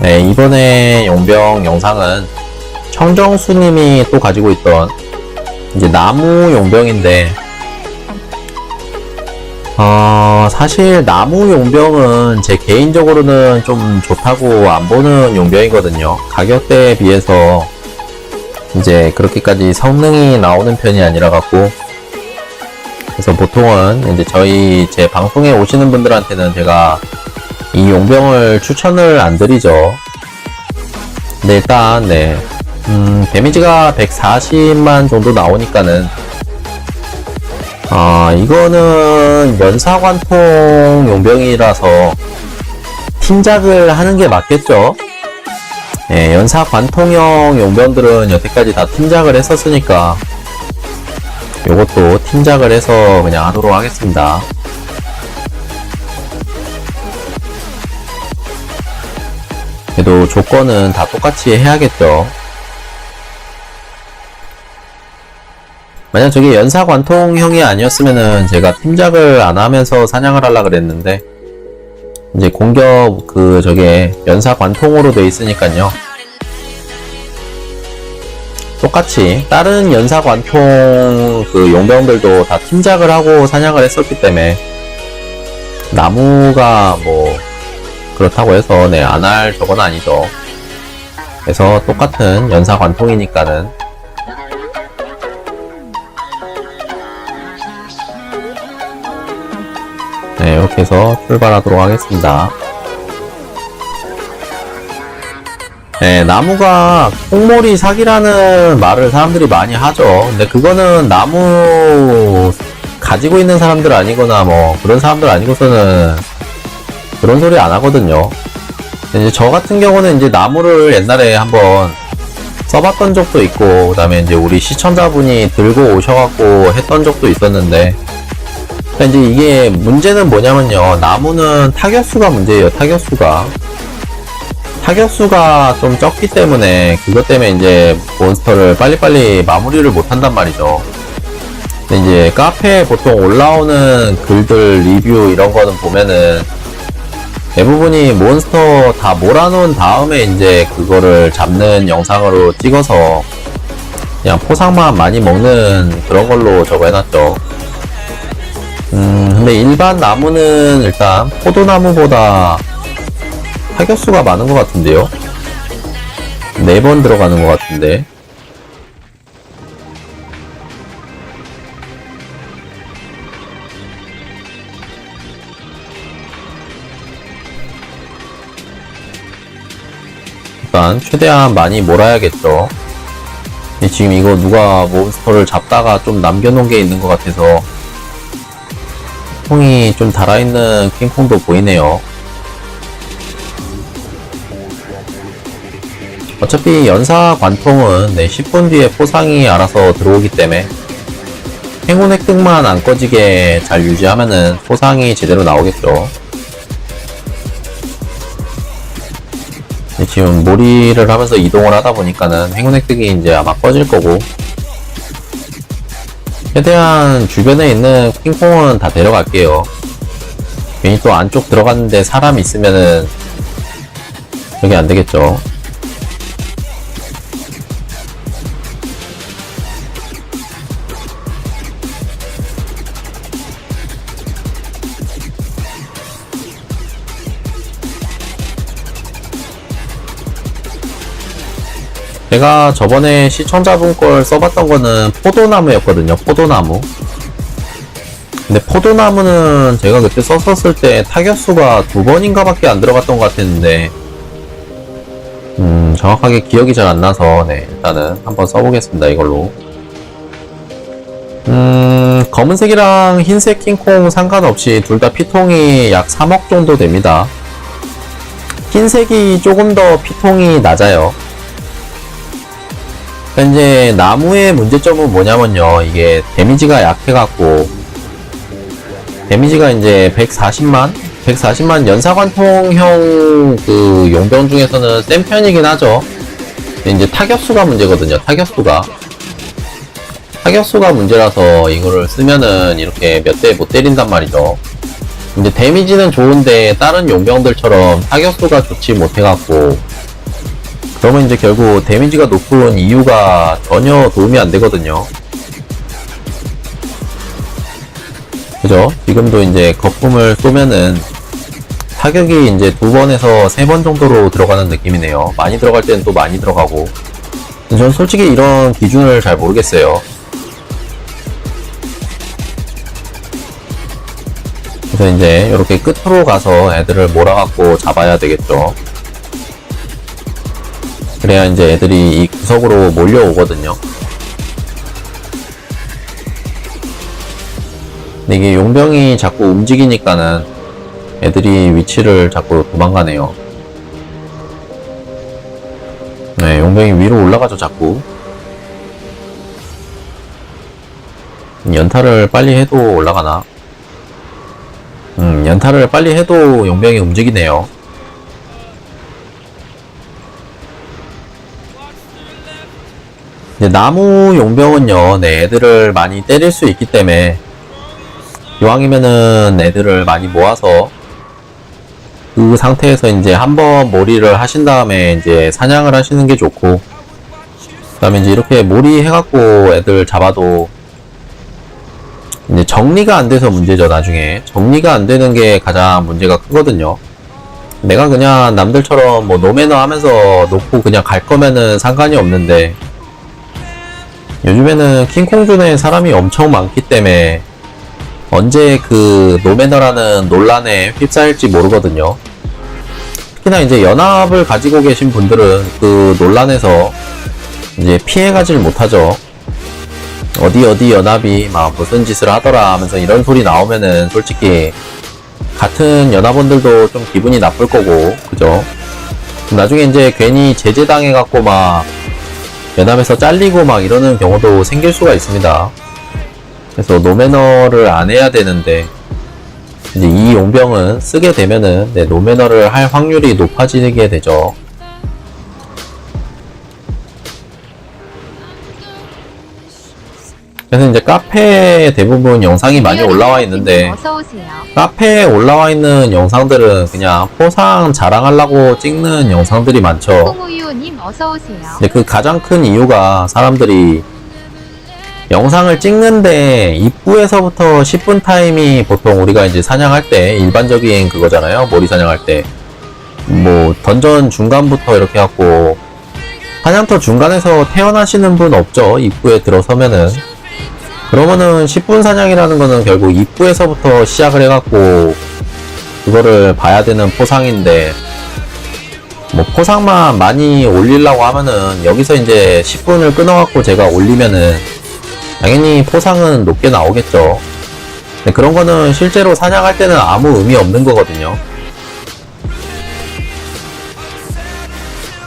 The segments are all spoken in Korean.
네, 이번에 용병 영상은 청정수님이 또 가지고 있던 이제 나무 용병인데 어, 사실 나무 용병은 제 개인적으로는 좀 좋다고 안 보는 용병이거든요. 가격대에 비해서 이제 그렇게까지 성능이 나오는 편이 아니라 갖고 그래서 보통은 이제 저희 제 방송에 오시는 분들한테는 제가 이 용병을 추천을 안 드리죠. 근데 일단 네, 음, 데미지가 140만 정도 나오니까는 아 이거는 연사관통 용병이라서 팀작을 하는 게 맞겠죠. 예, 연사관통형 용병들은 여태까지 다 팀작을 했었으니까 요것도 팀작을 해서 그냥 하도록 하겠습니다. 그래도 조건은 다 똑같이 해야겠죠. 만약 저게 연사 관통형이 아니었으면은 제가 팀작을 안 하면서 사냥을 하려 그랬는데 이제 공격 그 저게 연사 관통으로 돼 있으니까요. 똑같이 다른 연사 관통 그 용병들도 다 팀작을 하고 사냥을 했었기 때문에 나무가 뭐 그렇다고 해서 네 안 할 저건 아니죠. 그래서 똑같은 연사 관통이니까는 네 이렇게 해서 출발하도록 하겠습니다. 네, 나무가 콩몰이 사기라는 말을 사람들이 많이 하죠. 근데 그거는 나무 가지고 있는 사람들 아니거나 뭐 그런 사람들 아니고서는 그런 소리 안 하거든요. 이제 저 같은 경우는 이제 나무를 옛날에 한번 써봤던 적도 있고, 그 다음에 이제 우리 시청자분이 들고 오셔갖고 했던 적도 있었는데, 그러니까 이제 이게 문제는 뭐냐면요. 나무는 타격수가 문제예요, 타격수가. 타격수가 좀 적기 때문에, 그것 때문에 이제 몬스터를 빨리빨리 마무리를 못 한단 말이죠. 이제 카페에 보통 올라오는 글들 리뷰 이런 거는 보면은, 대부분이 몬스터 다 몰아놓은 다음에 이제 그거를 잡는 영상으로 찍어서 그냥 포상만 많이 먹는 그런 걸로 저거 해놨죠. 음, 근데 일반 나무는 일단 포도나무보다 타격수가 많은 것 같은데요? 네번 들어가는 것 같은데. 일단 최대한 많이 몰아야겠죠. 지금 이거 누가 몬스터를 잡다가 좀 남겨놓은 게 있는 것 같아서 콩이 좀 달아있는 킹콩도 보이네요. 어차피 연사 관통은 네, 10분 뒤에 포상이 알아서 들어오기 때문에 행운 획득만 안 꺼지게 잘 유지하면은 포상이 제대로 나오겠죠. 지금 몰이를 하면서 이동을 하다 보니까는 행운 획득이 이제 아마 꺼질 거고 최대한 주변에 있는 킹콩은 다 데려갈게요. 괜히 또 안쪽 들어갔는데 사람 있으면은 여기 안 되겠죠. 제가 저번에 시청자분 걸 써봤던 거는 포도나무였거든요. 포도나무. 근데 포도나무는 제가 그때 썼었을 때 타격수가 두 번인가 밖에 안 들어갔던 것 같았는데, 음, 정확하게 기억이 잘 안 나서, 네, 일단은 한번 써보겠습니다, 이걸로. 음, 검은색이랑 흰색 킹콩 상관없이 둘 다 피통이 약 3억 정도 됩니다. 흰색이 조금 더 피통이 낮아요. 그러니까 이제 나무의 문제점은 뭐냐면요. 이게 데미지가 약해갖고 데미지가 이제 140만 140만 연사관통형 그 용병 중에서는 센 편이긴 하죠. 이제 타격수가 문제거든요. 타격수가 타격수가 문제라서 이거를 쓰면은 이렇게 몇 대 못 때린단 말이죠. 이제 데미지는 좋은데 다른 용병들처럼 타격수가 좋지 못해갖고 그러면 이제 결국 데미지가 높은 이유가 전혀 도움이 안 되거든요. 그죠? 지금도 이제 거품을 쏘면은 타격이 이제 두 번에서 세 번 정도로 들어가는 느낌이네요. 많이 들어갈 때는 또 많이 들어가고. 전 솔직히 이런 기준을 잘 모르겠어요. 그래서 이제 이렇게 끝으로 가서 애들을 몰아갖고 잡아야 되겠죠. 그래야 이제 애들이 이 구석으로 몰려오거든요. 근데 이게 용병이 자꾸 움직이니까는 애들이 위치를 자꾸 도망가네요. 네, 용병이 위로 올라가죠, 자꾸. 연타를 빨리 해도 올라가나? 음, 연타를 빨리 해도 용병이 움직이네요. 나무 용병은요, 네, 애들을 많이 때릴 수 있기 때문에, 이왕이면은 애들을 많이 모아서, 그 상태에서 이제 한 번 몰이를 하신 다음에 이제 사냥을 하시는 게 좋고, 그 다음에 이제 이렇게 몰이 해갖고 애들 잡아도, 이제 정리가 안 돼서 문제죠, 나중에. 정리가 안 되는 게 가장 문제가 크거든요. 내가 그냥 남들처럼 뭐 노매너 하면서 놓고 그냥 갈 거면은 상관이 없는데, 요즘에는 킹콩준에 사람이 엄청 많기 때문에 언제 그 노매너라는 논란에 휩싸일지 모르거든요. 특히나 이제 연합을 가지고 계신 분들은 그 논란에서 이제 피해가질 못하죠. 어디 어디 연합이 막 무슨 짓을 하더라 하면서 이런 소리 나오면은 솔직히 같은 연합원들도 좀 기분이 나쁠 거고 그죠? 나중에 이제 괜히 제재당해갖고 막 연합에서 잘리고 막 이러는 경우도 생길 수가 있습니다. 그래서 노매너를 안 해야 되는데 이제 이 용병은 쓰게 되면은 네, 노매너를 할 확률이 높아지게 되죠. 그래서 이제 카페에 대부분 영상이 많이 올라와 있는데. 카페에 올라와 있는 영상들은 그냥 포상 자랑하려고 찍는 영상들이 많죠. 근데 그 가장 큰 이유가 사람들이 영상을 찍는데 입구에서부터 10분 타임이 보통 우리가 이제 사냥할 때 일반적인 그거잖아요. 몰이 사냥할 때. 뭐 던전 중간부터 이렇게 하고 사냥터 중간에서 태어나시는 분 없죠. 입구에 들어서면은. 그러면은 10분 사냥이라는 거는 결국 입구에서부터 시작을 해갖고 그거를 봐야 되는 포상인데 뭐 포상만 많이 올리려고 하면은 여기서 이제 10분을 끊어갖고 제가 올리면은 당연히 포상은 높게 나오겠죠. 근데 그런 거는 실제로 사냥할 때는 아무 의미 없는 거거든요.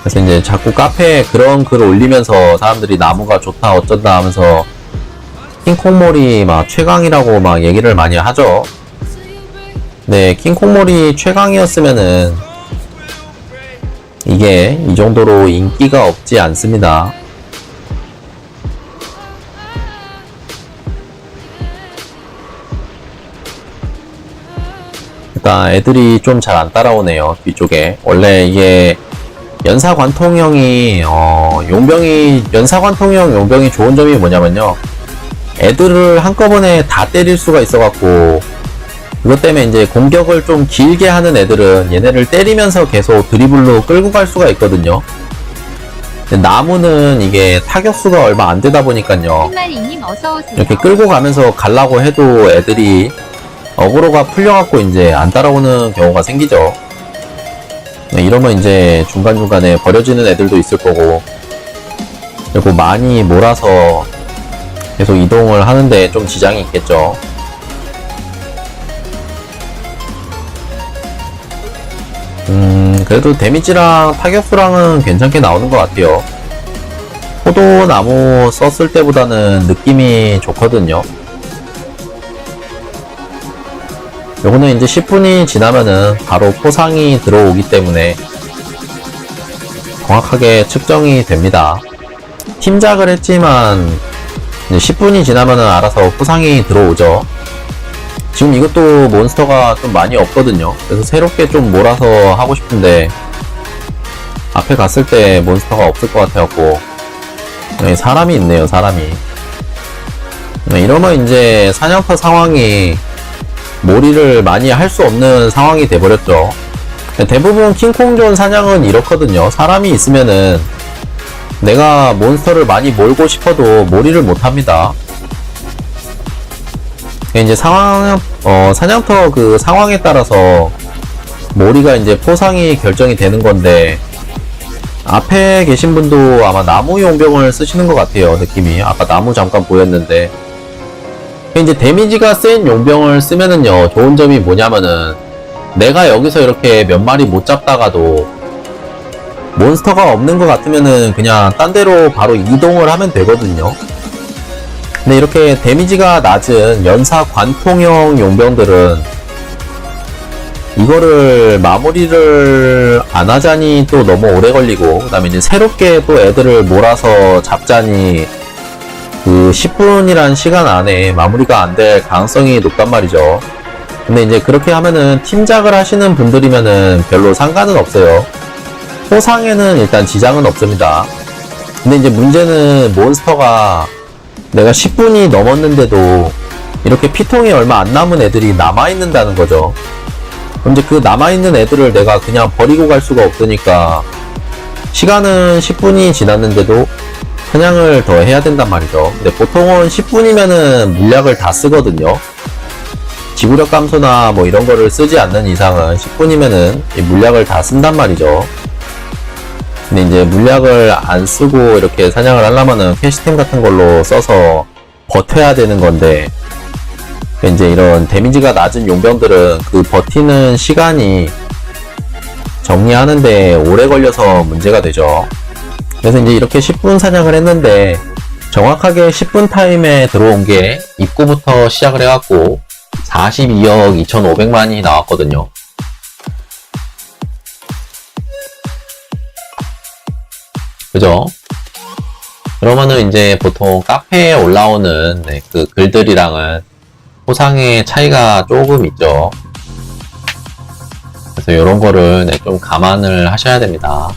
그래서 이제 자꾸 카페에 그런 글 올리면서 사람들이 나무가 좋다 어쩐다 하면서 킹콩몰이 막 최강이라고 막 얘기를 많이 하죠. 네, 킹콩몰이 최강이었으면은 이게 이 정도로 인기가 없지 않습니다. 일단 애들이 좀 잘 안 따라오네요 뒤쪽에 원래 이게 연사관통형이 어, 용병이 연사관통형 용병이 좋은 점이 뭐냐면요 애들을 한꺼번에 다 때릴 수가 있어갖고 그것 때문에 이제 공격을 좀 길게 하는 애들은 얘네를 때리면서 계속 드리블로 끌고 갈 수가 있거든요. 나무는 이게 타격수가 얼마 안 되다 보니까요. 이렇게 끌고 가면서 가려고 해도 애들이 어그로가 풀려갖고 이제 안 따라오는 경우가 생기죠. 네, 이러면 이제 중간중간에 버려지는 애들도 있을 거고, 그리고 많이 몰아서 계속 이동을 하는데 좀 지장이 있겠죠. 음, 그래도 데미지랑 타격수랑은 괜찮게 나오는 것 같아요. 포도나무 썼을 때보다는 느낌이 좋거든요. 요거는 이제 10분이 지나면은 바로 포상이 들어오기 때문에 정확하게 측정이 됩니다. 팀작을 했지만 이제 10분이 지나면은 알아서 포상이 들어오죠. 지금 이것도 몬스터가 좀 많이 없거든요. 그래서 새롭게 좀 몰아서 하고 싶은데 앞에 갔을 때 몬스터가 없을 것 같아갖고 네, 사람이 있네요 사람이 네, 이러면 이제 사냥터 상황이 몰이를 많이 할 수 없는 상황이 돼버렸죠 네, 대부분 킹콩존 사냥은 이렇거든요 사람이 있으면은 내가 몬스터를 많이 몰고 싶어도 몰이를 못합니다 이제 상황, 어, 사냥터 그 상황에 따라서 몰이가 이제 포상이 결정이 되는 건데, 앞에 계신 분도 아마 나무 용병을 쓰시는 것 같아요, 느낌이. 아까 나무 잠깐 보였는데. 이제 데미지가 센 용병을 쓰면은요, 좋은 점이 뭐냐면은, 내가 여기서 이렇게 몇 마리 못 잡다가도, 몬스터가 없는 것 같으면은 그냥 딴 데로 바로 이동을 하면 되거든요. 근데 이렇게 데미지가 낮은 연사 관통형 용병들은 이거를 마무리를 안 하자니 또 너무 오래 걸리고 그 다음에 이제 새롭게 또 애들을 몰아서 잡자니 그 10분이란 시간 안에 마무리가 안 될 가능성이 높단 말이죠. 근데 이제 그렇게 하면은 팀작을 하시는 분들이면은 별로 상관은 없어요. 포상에는 일단 지장은 없습니다. 근데 이제 문제는 몬스터가 내가 10분이 넘었는데도 이렇게 피통이 얼마 안 남은 애들이 남아있는다는 거죠. 이제 그 남아있는 애들을 내가 그냥 버리고 갈 수가 없으니까 시간은 10분이 지났는데도 사냥을 더 해야 된단 말이죠. 근데 보통은 10분이면은 물약을 다 쓰거든요. 지구력 감소나 뭐 이런 거를 쓰지 않는 이상은 10분이면은 이 물약을 다 쓴단 말이죠. 근데 이제 물약을 안 쓰고 이렇게 사냥을 하려면은 캐시템 같은 걸로 써서 버텨야 되는 건데 이제 이런 데미지가 낮은 용병들은 그 버티는 시간이 정리하는데 오래 걸려서 문제가 되죠. 그래서 이제 이렇게 10분 사냥을 했는데 정확하게 10분 타임에 들어온 게 입구부터 시작을 해갖고 42억 2,500만이 나왔거든요. 그죠? 그러면은 이제 보통 카페에 올라오는 네, 그 글들이랑은 포상의 차이가 조금 있죠. 그래서 이런 거를 네, 좀 감안을 하셔야 됩니다.